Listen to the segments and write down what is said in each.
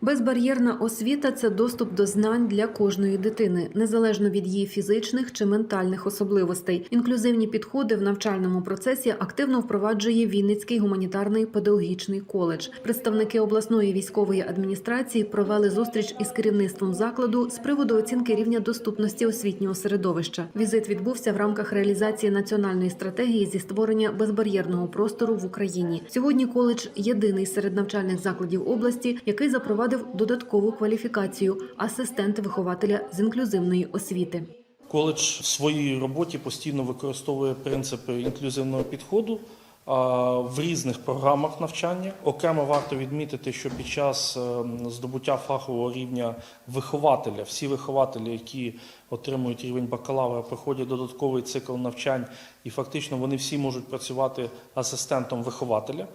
Безбар'єрна освіта це доступ до знань для кожної дитини, незалежно від її фізичних чи ментальних особливостей. Інклюзивні підходи в навчальному процесі активно впроваджує Вінницький гуманітарний педагогічний коледж. Представники обласної військової адміністрації провели зустріч із керівництвом закладу з приводу оцінки рівня доступності освітнього середовища. Візит відбувся в рамках реалізації національної стратегії зі створення безбар'єрного простору в Україні. Сьогодні коледж єдиний серед навчальних закладів області, який запровадив додаткову кваліфікацію асистент вихователя з інклюзивної освіти. Коледж в своїй роботі постійно використовує принципи інклюзивного підходу в різних програмах навчання. Окремо варто відмітити, що під час ем, здобуття фахового рівня вихователя, всі вихователі, які отримують рівень бакалавра, проходять додатковий цикл навчань, і фактично вони всі можуть працювати асистентом вихователя.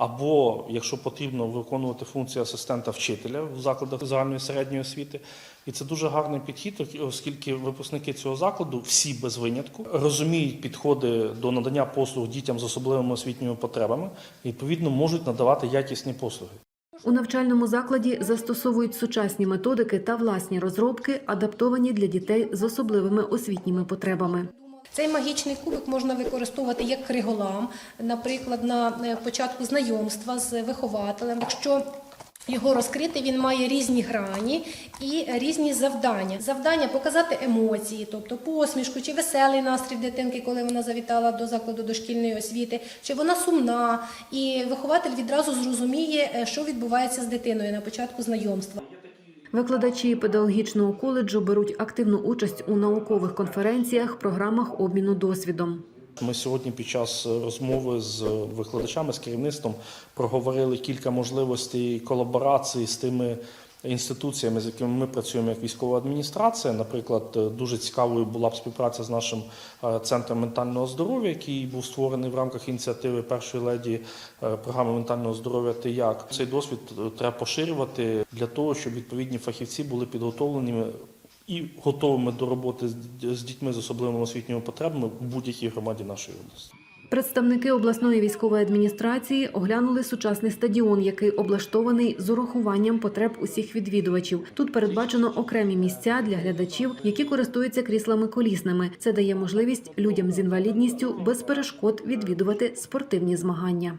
Або, якщо потрібно, виконувати функцію асистента вчителя в закладах загальної середньої освіти. І це дуже гарний підхід, оскільки випускники цього закладу, всі без винятку, розуміють підходи до надання послуг дітям з особливими освітніми потребами і відповідно можуть надавати якісні послуги. У навчальному закладі застосовують сучасні методики та власні розробки, адаптовані для дітей з особливими освітніми потребами. Цей магічний кубик можна використовувати як криголам, наприклад, на е, початку знайомства з вихователем. Якщо його розкрити, він має різні грані і різні завдання. Завдання показати емоції, тобто посмішку чи веселий настрій дитинки, коли вона завітала до закладу дошкільної освіти, чи вона сумна, і вихователь відразу зрозуміє, е, що відбувається з дитиною на початку знайомства. Викладачі педагогічного коледжу беруть активну участь у наукових конференціях, програмах обміну досвідом. Ми сьогодні під час розмови з викладачами, з керівництвом проговорили кілька можливостей колаборації з тими інституціями, з якими ми працюємо як військова адміністрація. Наприклад, дуже цікавою була б співпраця з нашим е, центром ментального здоров'я, який був створений в рамках ініціативи першої леді е, програми ментального здоров'я «Ти як». Цей досвід е, треба поширювати для того, щоб відповідні фахівці були підготовленими і готовими до роботи з дітьми з особливими освітніми потребами в будь-якій громаді нашої області. Представники обласної військової адміністрації оглянули сучасний стадіон, який облаштований з урахуванням потреб усіх відвідувачів. Тут передбачено окремі місця для глядачів, які користуються кріслами колісними. Це дає можливість людям з інвалідністю без перешкод відвідувати спортивні змагання.